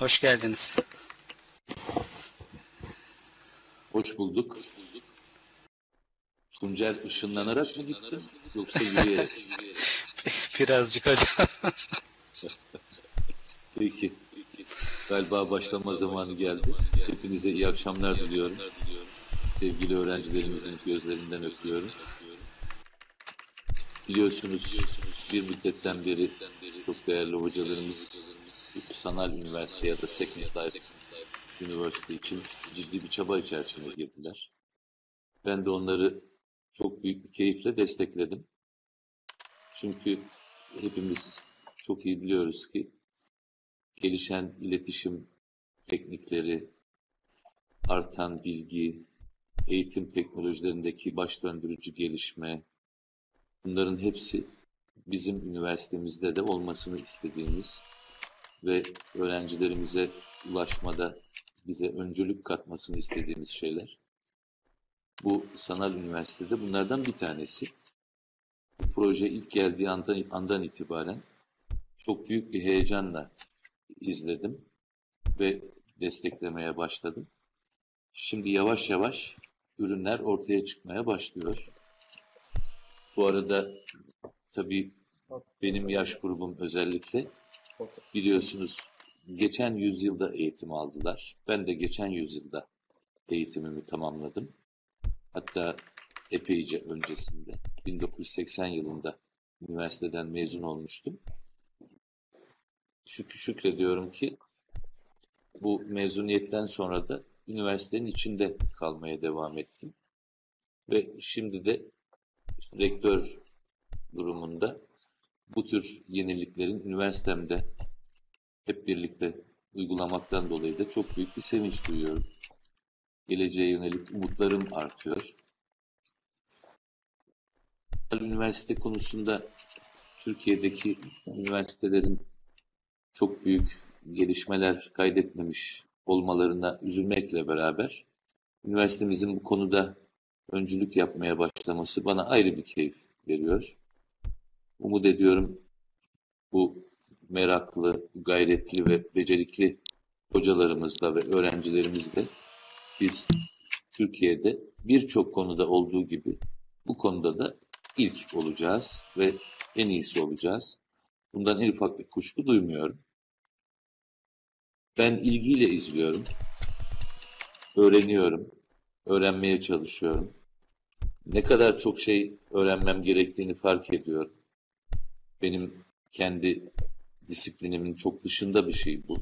Hoş geldiniz. Hoş bulduk. Tuncer ışınlanarak mı gittin yoksa yürüyerek? Birazcık hocam. Peki. Galiba başlama zamanı geldi. Hepinize iyi akşamlar diliyorum. Sevgili öğrencilerimizin gözlerinden öpüyorum. Biliyorsunuz bir müddetten beri çok değerli hocalarımız Sanal Üniversite ya da Second Life University için ciddi bir çaba içerisine girdiler. Ben de onları çok büyük bir keyifle destekledim. Çünkü hepimiz çok iyi biliyoruz ki gelişen iletişim teknikleri, artan bilgi, eğitim teknolojilerindeki baş döndürücü gelişme, bunların hepsi bizim üniversitemizde de olmasını istediğimiz ve öğrencilerimize ulaşmada bize öncülük katmasını istediğimiz şeyler. Bu sanal üniversitede bunlardan bir tanesi. Bu proje ilk geldiği andan, andan itibaren çok büyük bir heyecanla izledim ve desteklemeye başladım. Şimdi yavaş yavaş ürünler ortaya çıkmaya başlıyor. Bu arada tabii benim yaş grubum özellikle biliyorsunuz geçen yüzyılda eğitim aldılar. Ben de geçen yüzyılda eğitimimi tamamladım. Hatta epeyce öncesinde 1980 yılında üniversiteden mezun olmuştum. Şükür şükrediyorum ki bu mezuniyetten sonra da üniversitenin içinde kalmaya devam ettim. Ve şimdi de işte rektör durumunda bu tür yeniliklerin üniversitemde hep birlikte uygulamaktan dolayı da çok büyük bir sevinç duyuyorum. Geleceğe yönelik umutlarım artıyor. Üniversite konusunda Türkiye'deki üniversitelerin çok büyük gelişmeler kaydetmemiş olmalarına üzülmekle beraber üniversitemizin bu konuda öncülük yapmaya başlaması bana ayrı bir keyif veriyor. Umut ediyorum bu meraklı, gayretli ve becerikli hocalarımızla ve öğrencilerimizle biz Türkiye'de birçok konuda olduğu gibi bu konuda da ilk olacağız ve en iyisi olacağız. Bundan en ufak bir kuşku duymuyorum. Ben ilgiyle izliyorum, öğreniyorum, öğrenmeye çalışıyorum. Ne kadar çok şey öğrenmem gerektiğini fark ediyorum. Benim kendi disiplinimin çok dışında bir şey bu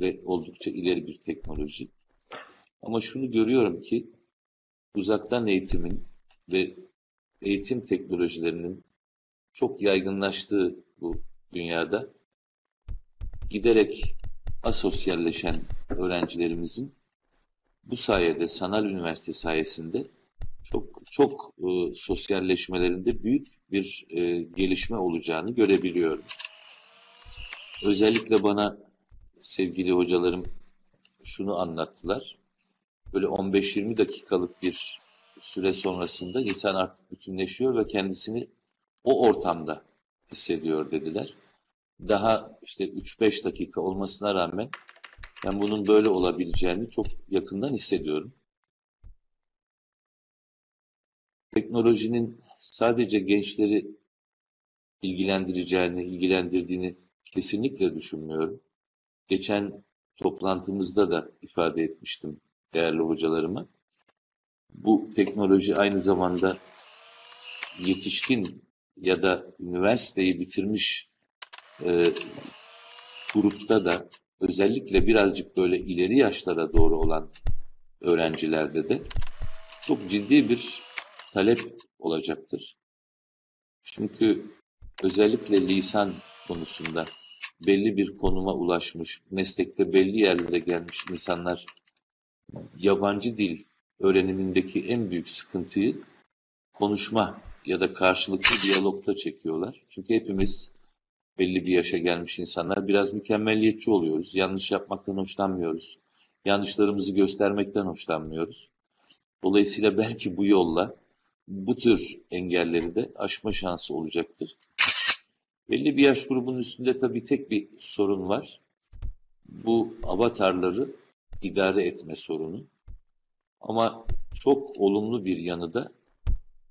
ve oldukça ileri bir teknoloji. Ama şunu görüyorum ki uzaktan eğitimin ve eğitim teknolojilerinin çok yaygınlaştığı bu dünyada giderek asosyalleşen öğrencilerimizin bu sayede sanal üniversite sayesinde çok çok e, sosyalleşmelerinde büyük bir e, gelişme olacağını görebiliyorum. Özellikle bana sevgili hocalarım şunu anlattılar. Böyle 15-20 dakikalık bir süre sonrasında insan artık bütünleşiyor ve kendisini o ortamda hissediyor dediler. Daha işte 3-5 dakika olmasına rağmen ben bunun böyle olabileceğini çok yakından hissediyorum. Teknolojinin sadece gençleri ilgilendireceğini, ilgilendirdiğini kesinlikle düşünmüyorum. Geçen toplantımızda da ifade etmiştim değerli hocalarıma. Bu teknoloji aynı zamanda yetişkin ya da üniversiteyi bitirmiş e, grupta da özellikle birazcık böyle ileri yaşlara doğru olan öğrencilerde de çok ciddi bir talep olacaktır. Çünkü özellikle lisan konusunda belli bir konuma ulaşmış, meslekte belli yerlere gelmiş insanlar yabancı dil öğrenimindeki en büyük sıkıntıyı konuşma ya da karşılıklı diyalogta çekiyorlar. Çünkü hepimiz belli bir yaşa gelmiş insanlar biraz mükemmelliyetçi oluyoruz. Yanlış yapmaktan hoşlanmıyoruz. Yanlışlarımızı göstermekten hoşlanmıyoruz. Dolayısıyla belki bu yolla bu tür engelleri de aşma şansı olacaktır. Belli bir yaş grubunun üstünde tabii tek bir sorun var. bu avatarları idare etme sorunu. Ama çok olumlu bir yanı da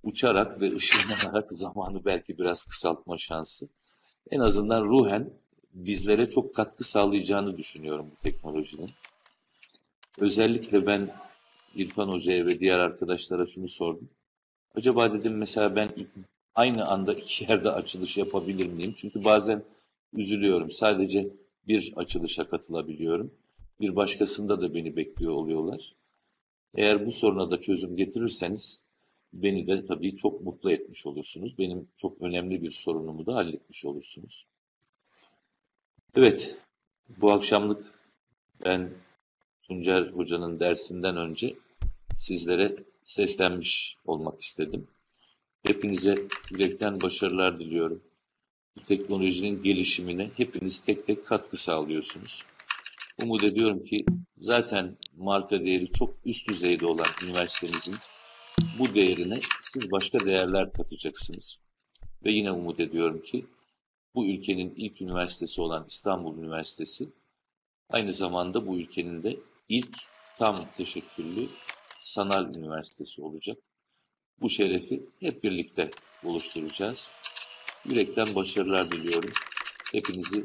uçarak ve ışınlanarak zamanı belki biraz kısaltma şansı. En azından ruhen bizlere çok katkı sağlayacağını düşünüyorum bu teknolojinin. Özellikle ben İrfan Hoca'ya ve diğer arkadaşlara şunu sordum. Acaba dedim mesela ben aynı anda iki yerde açılış yapabilir miyim? Çünkü bazen üzülüyorum. Sadece bir açılışa katılabiliyorum. Bir başkasında da beni bekliyor oluyorlar. Eğer bu soruna da çözüm getirirseniz beni de tabii çok mutlu etmiş olursunuz. Benim çok önemli bir sorunumu da halletmiş olursunuz. Evet, bu akşamlık ben Tuncer Hoca'nın dersinden önce sizlere seslenmiş olmak istedim. Hepinize yürekten başarılar diliyorum. Bu teknolojinin gelişimine hepiniz tek tek katkı sağlıyorsunuz. Umut ediyorum ki zaten marka değeri çok üst düzeyde olan üniversitemizin bu değerine siz başka değerler katacaksınız. Ve yine umut ediyorum ki bu ülkenin ilk üniversitesi olan İstanbul Üniversitesi aynı zamanda bu ülkenin de ilk tam teşekküllü sanal üniversitesi olacak. Bu şerefi hep birlikte oluşturacağız. Yürekten başarılar diliyorum. Hepinizi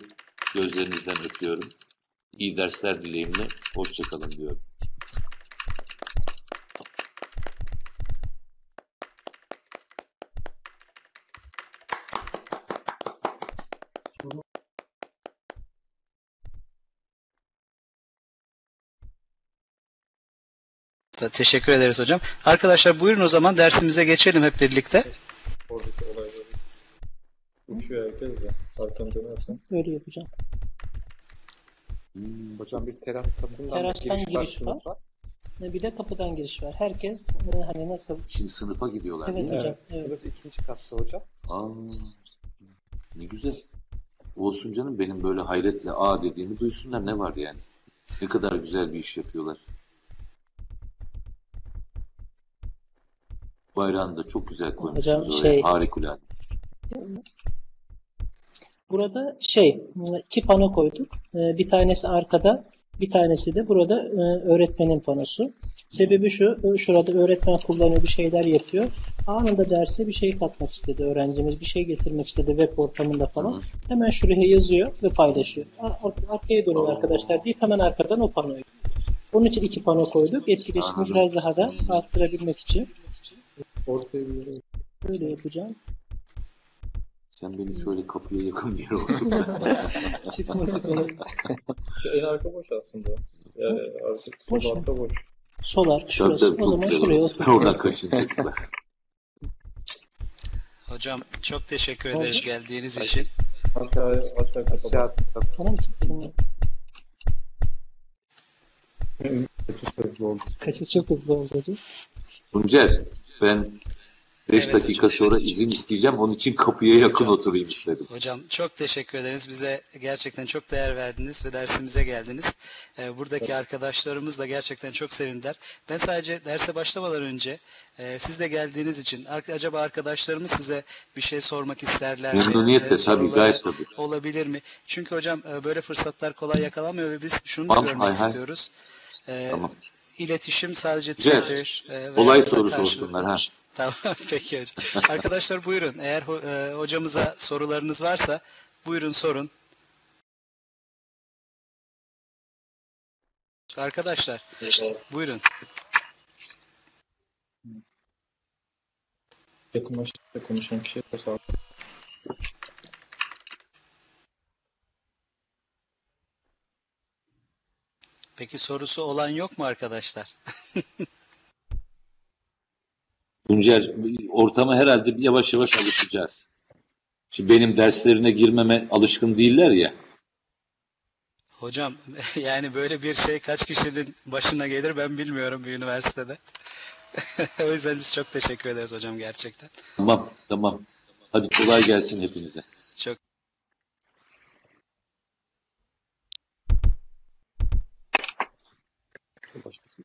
gözlerinizden öpüyorum. İyi dersler dileğimle. Hoşçakalın diyorum. Teşekkür ederiz hocam. Arkadaşlar buyurun o zaman dersimize geçelim hep birlikte. Oradaki olayları. Uçuyor herkes de. Arkanı dönersen. Öyle yapacağım. Hocam bir teras katından Terastan giriş, giriş var. E, Bir de kapıdan giriş var. Herkes e, hani nasıl? Şimdi sınıfa gidiyorlar Evet değil mi? hocam. Evet. Sınıf ikinci katta hocam. Aa, ne güzel. Olsun canım benim böyle hayretle aa dediğimi duysunlar ne var yani. Ne kadar güzel bir iş yapıyorlar. Bayrağını da çok güzel koymuşsunuz Hocam, oraya. şey- Harikulade. Burada şey iki pano koyduk. E, Bir tanesi arkada, bir tanesi de burada e, öğretmenin panosu. Sebebi şu, e, şurada öğretmen kullanıyor, bir şeyler yapıyor. Anında derse bir şey katmak istedi öğrencimiz, bir şey getirmek istedi web ortamında falan. Hemen şuraya yazıyor ve paylaşıyor. Ar- ar- Arkaya dönün arkadaşlar deyip hemen arkadan o panoyu. Onun için iki pano koyduk. Etkileşimi Anladım. biraz daha da arttırabilmek için. Ortaya bir yere. Böyle yapacağım. Sen beni şöyle kapıya yakın bir yere otur. Çıkması kolay. Şu en arka boş aslında. Yani arka, Boş sol arka boş. Sol arka Tabii şurası. tabii o çok zaman şuraya otur. oradan kaçın çocuklar. Hocam çok teşekkür ederiz Hocam. geldiğiniz için. Aşağı, aşağı bak. Bana mı. Kaçış çok hızlı oldu hocam. Tuncer ben 5 Evet dakika hocam. sonra izin isteyeceğim. Onun için kapıya yakın Hocam. oturayım istedim. Hocam çok teşekkür ederiz. Bize gerçekten çok değer verdiniz ve dersimize geldiniz. Ee, buradaki arkadaşlarımız da gerçekten çok sevindiler. Ben sadece derse başlamadan önce e, siz de geldiğiniz için acaba arkadaşlarımız size bir şey sormak isterler mi? Memnuniyetle Ee, tabii gayet tabii. Olabilir mi? Çünkü hocam e, böyle fırsatlar kolay yakalanmıyor ve biz şunu Tamam, görmek hay hay. istiyoruz. Ee, Tamam. İletişim sadece. Twitter e, Olay karşılıklı olsunlar, ha. Tamam peki hocam. Arkadaşlar buyurun. Eğer e, hocamıza sorularınız varsa buyurun sorun. Arkadaşlar buyurun. Yakınlaştıkça konuşan kişiye sağ Peki sorusu olan yok mu arkadaşlar? Tuncer, ortama herhalde yavaş yavaş alışacağız. Şimdi benim derslerine girmeme alışkın değiller ya. Hocam yani böyle bir şey kaç kişinin başına gelir ben bilmiyorum bir üniversitede. o yüzden biz çok teşekkür ederiz hocam gerçekten. Tamam, tamam. Hadi kolay gelsin hepinize. Çok Sesim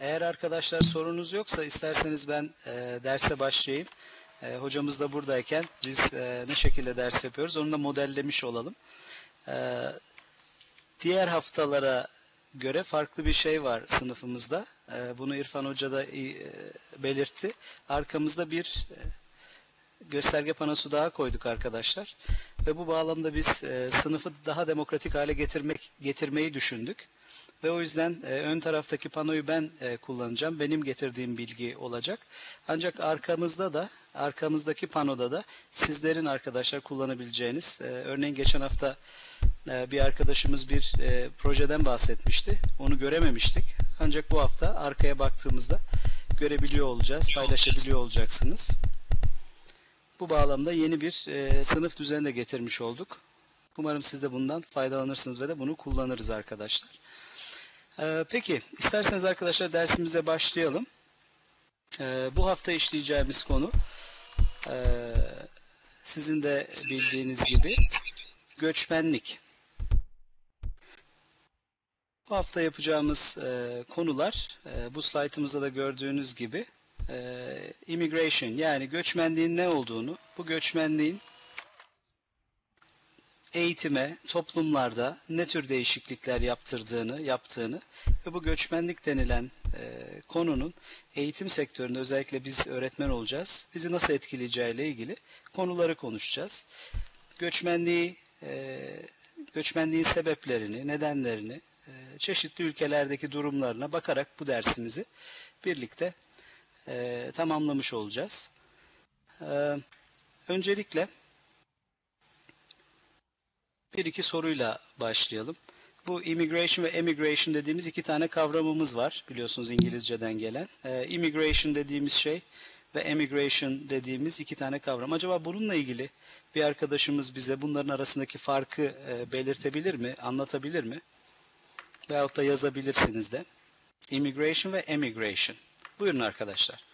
Eğer arkadaşlar sorunuz yoksa isterseniz ben e, derse başlayayım. e, hocamız da buradayken biz e, ne şekilde ders yapıyoruz onu da modellemiş olalım. E, diğer haftalara göre farklı bir şey var sınıfımızda. E, bunu İrfan Hoca da e, belirtti. Arkamızda bir e, gösterge panosu daha koyduk arkadaşlar. Ve bu bağlamda biz e, sınıfı daha demokratik hale getirmek getirmeyi düşündük. Ve o yüzden e, ön taraftaki panoyu ben e, kullanacağım. Benim getirdiğim bilgi olacak. Ancak arkamızda da arkamızdaki panoda da sizlerin arkadaşlar kullanabileceğiniz e, örneğin geçen hafta e, bir arkadaşımız bir e, projeden bahsetmişti. Onu görememiştik. Ancak bu hafta arkaya baktığımızda görebiliyor olacağız, paylaşabiliyor olacaksınız. Bu bağlamda yeni bir e, sınıf düzeni de getirmiş olduk. Umarım siz de bundan faydalanırsınız ve de bunu kullanırız arkadaşlar. E, peki, isterseniz arkadaşlar dersimize başlayalım. E, bu hafta işleyeceğimiz konu e, sizin de bildiğiniz gibi göçmenlik. Bu hafta yapacağımız e, konular e, bu slaytımızda da gördüğünüz gibi e, immigration yani göçmenliğin ne olduğunu, bu göçmenliğin eğitime, toplumlarda ne tür değişiklikler yaptırdığını, yaptığını ve bu göçmenlik denilen e, konunun eğitim sektöründe özellikle biz öğretmen olacağız, bizi nasıl etkileyeceğiyle ilgili konuları konuşacağız. Göçmenliği, e, göçmenliğin sebeplerini, nedenlerini, e, çeşitli ülkelerdeki durumlarına bakarak bu dersimizi birlikte e, tamamlamış olacağız. E, öncelikle bir iki soruyla başlayalım. Bu immigration ve emigration dediğimiz iki tane kavramımız var biliyorsunuz İngilizceden gelen. E, immigration dediğimiz şey ve emigration dediğimiz iki tane kavram. Acaba bununla ilgili bir arkadaşımız bize bunların arasındaki farkı e, belirtebilir mi, anlatabilir mi? Veyahut da yazabilirsiniz de. Immigration ve emigration. Buyurun arkadaşlar.